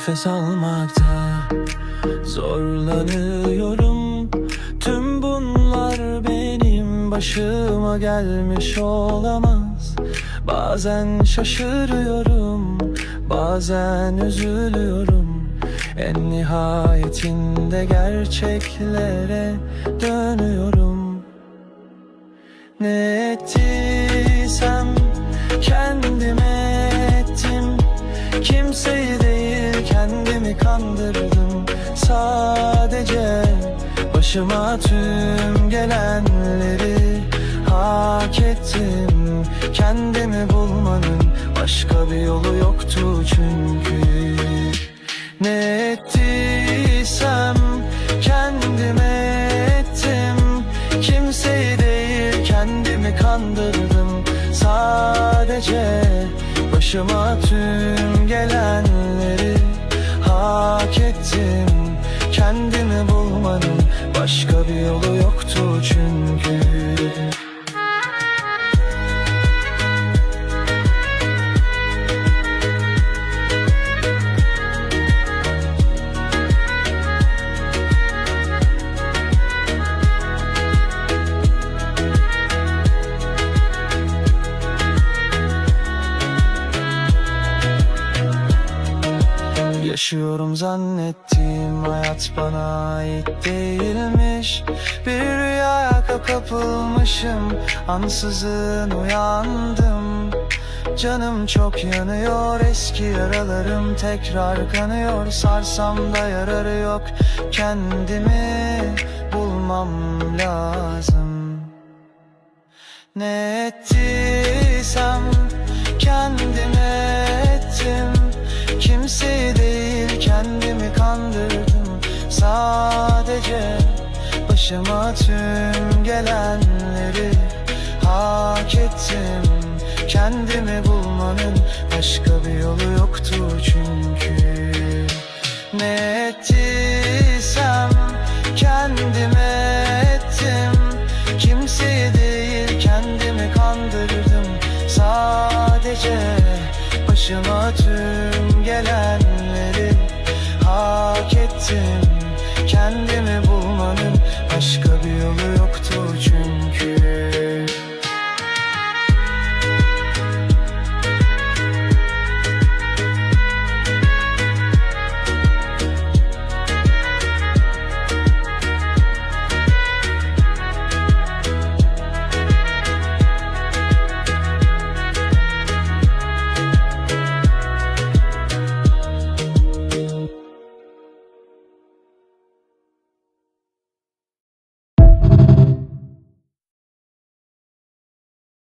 nefes almakta Zorlanıyorum. Tüm bunlar benim başıma gelmiş olamaz. Bazen şaşırıyorum Bazen üzülüyorum. En nihayetinde gerçeklere dönüyorum. Ne ettiysem kandırdım. Sadece başıma tüm gelenleri hak ettim. Kendimi bulmanın başka bir yolu yoktu çünkü. Ne ettiysem kendime ettim. Kimseyi değil kendimi kandırdım. Sadece başıma tüm gelenleri hak ettim. Kendimi bulmanın başka bir yolu yoktu çünkü Yaşıyorum zannettiğim hayat bana ait değilmiş. Bir rüyaya kapılmışım. Ansızın uyandım. Canım çok yanıyor. Eski yaralarım tekrar kanıyor. Sarsam da yararı yok. Kendimi bulmam lazım. Ne ettiysem Sadece başıma tüm gelenleri hak ettim. Kendimi bulmanın başka bir yolu yoktu çünkü. Ne ettiysem kendime ettim. Kimseyi değil kendimi kandırdım. Sadece başıma tüm gelenleri hak ettim Kendimi